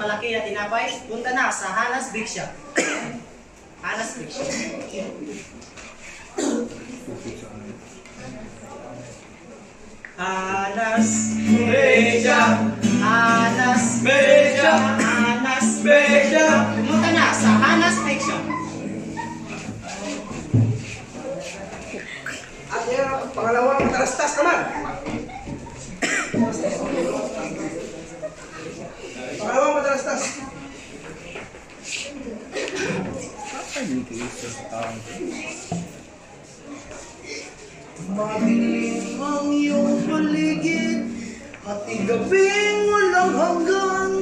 malaki na tinapay, punta na sa Hanas Big Shop. Hanas Big Shop. Hanas Big Shop. Hanas Big Shop. Hanas Big. Pumunta na sa Hanas Big Shop. At yung pangalawang matarastas naman. Pangalawang matarastas. Madilim ang iyong paligid At gabing walang hanggan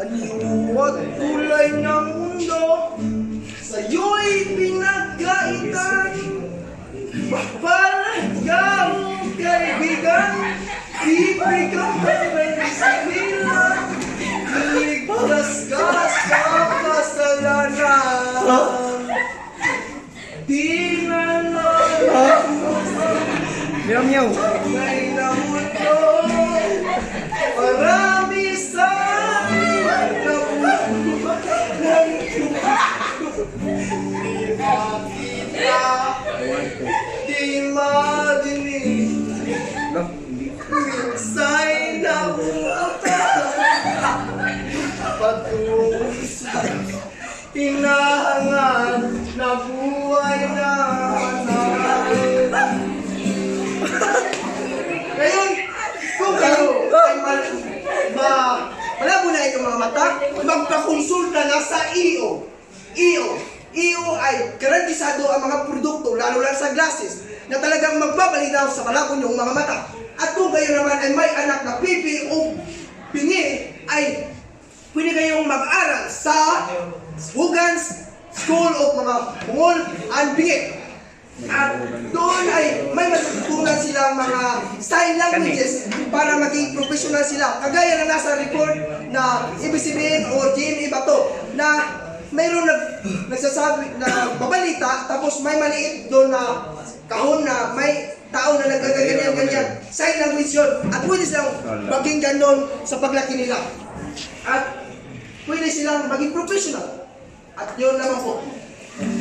Anyo at kulay ng mundo Sa'yo'y pinagkaitan Papalagaw kaibigan Ibigay ka kasalanan Di na lang Meow meow. Hinahangad na buhay na ngayon, kung kayo ay mal ma malabo na inyong mga mata, magpakonsulta na sa EO. EO. EO ay garantisado ang mga produkto, lalo lang sa glasses, na talagang magbabalinaw sa malabo niyong mga mata. At kung kayo naman ay may anak na pipi o pingi, ay pwede kayong mag-aral sa Hugans School of mga Bungol and Bingi. At doon ay may matututunan silang mga sign languages para maging professional sila. Kagaya na nasa report na ABCBN o GMA Bato na mayroon nag, nagsasabi na babalita tapos may maliit doon na kahon na may tao na nagkaganyan-ganyan. Sign language yun. At pwede silang maging ganon sa paglaki nila. At pwede silang maging professional. At yun naman po.